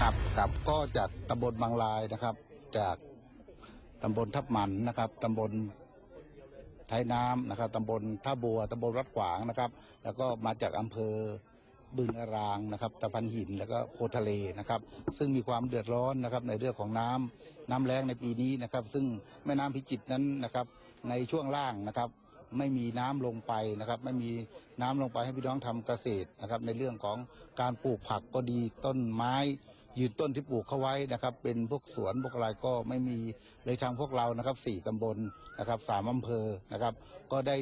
ครับครับก็จากตำบลบางลายนะครับ จากตำบลทับหมันนะครับตำบลไทยน้ำนะครับตำบลท่าบัวตำบลรัดขวางนะครับ แล้วก็มาจากอำเภอบึงนารางนะครับตะพันหินแล้วก็โพทะเลนะครับ ซึ่งมีความเดือดร้อนนะครับในเรื่องของน้ำน้ำแล้งในปีนี้นะครับ ซึ่งแม่น้ำพิจิตรนั้นนะครับในช่วงล่างนะครับ ไม่มีน้ำลงไปนะครับ ไม่มีน้ำลงไปให้พี่น้องทำเกษตรนะครับ ในเรื่องของการปลูกผักก็ดีต้นไม้ ยืนต้นที่ปลูกเขาไว้นะครับ เป็นพวกสวนพวกอะไรก็ไม่มีเลยทางพวกเรานะครับสี่ตำบลนะครับสามอำเภอนะครับ ก็ได้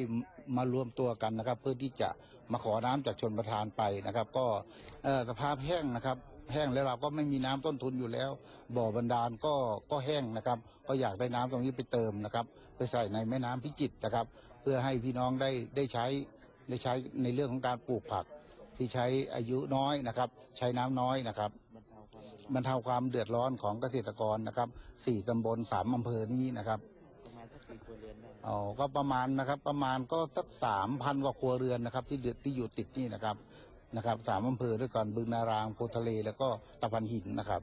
มารวมตัวกันนะครับ เพื่อที่จะมาขอน้ำจากชนประทานไปนะครับ ก็สภาพแห้งนะครับแห้งแล้วเราก็ไม่มีน้ำต้นทุนอยู่แล้ว บ่อบรรดาลก็ก็แห้งนะครับ ก็อยากได้น้ำตรงนี้ไปเติมนะครับ ไปใส่ในแม่น้ำพิจิตรนะครับ เพื่อให้พี่น้องได้ได้ใช้ได้ใช้ในเรื่องของการปลูกผัก ที่ใช้อายุน้อยนะครับ ใช้น้ำน้อยนะครับ บรรเทาความเดือดร้อนของเกษตรกรนะครับสี่ตำบลสามอำเภอนี้นะครับประมาณสักกี่ครัวเรือนได้อ๋อก็ประมาณนะครับ ประมาณก็สักสามพันกว่าครัวเรือนนะครับ ที่เดือดที่อยู่ติดนี่นะครับนะครับสามอำเภอด้วยกันบึงนารางโพธิ์ทะเลแล้วก็ตะพันหินนะครับ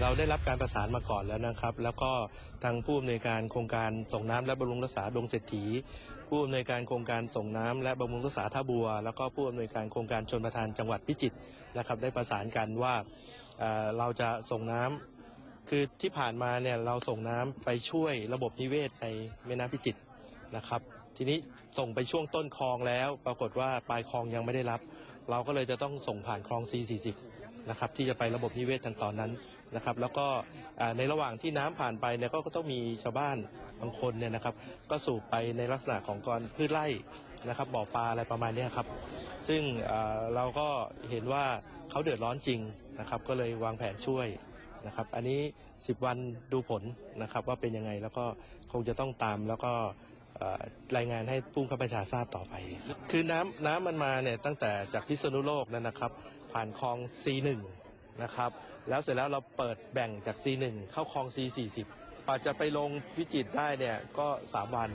เราได้รับการประสานมาก่อนแล้วนะครับ แล้วก็ทางผู้อำนวยการโครงการส่งน้ำและบำรุงรักษาดงเศรษฐี ผู้อำนวยการโครงการส่งน้ำและบำรุงรักษาท่าบัว แล้วก็ผู้อำนวยการโครงการชนประทานจังหวัดพิจิตรนะครับ ได้ประสานกันว่าเเราจะส่งน้ำคือที่ผ่านมาเนี่ยเราส่งน้ำไปช่วยระบบนิเวศในแม่น้ำพิจิตรนะครับ ทีนี้ส่งไปช่วงต้นคลองแล้ว ปรากฏว่าปลายคลองยังไม่ได้รับ เราก็เลยจะต้องส่งผ่านคลอง C40 นะครับที่จะไประบบนิเวศทางตอนนั้นนะครับ แล้วก็ในระหว่างที่น้ำผ่านไปเนี่ยก็ต้องมีชาวบ้านบางคนเนี่ยนะครับ ก็สูบไปในลักษณะของกรพืชไร่นะครับบ่อปลาอะไรประมาณนี้ครับ ซึ่งเราก็เห็นว่าเขาเดือดร้อนจริงนะครับ ก็เลยวางแผนช่วยนะครับ อันนี้ 10 วันดูผลนะครับว่าเป็นยังไงแล้วก็คงจะต้องตามแล้วก็ รายงานให้ผู้ขับประชาทราบต่อไป คือน้ำน้ำมันมาเนี่ยตั้งแต่จากพิษณุโลกนั่นนะครับ ผ่านคลอง C1 นะครับแล้วเสร็จแล้วเราเปิดแบ่งจาก C1 เข้าคลอง C40 กว่าจะไปลงพิจิตรได้เนี่ยก็ 3 วัน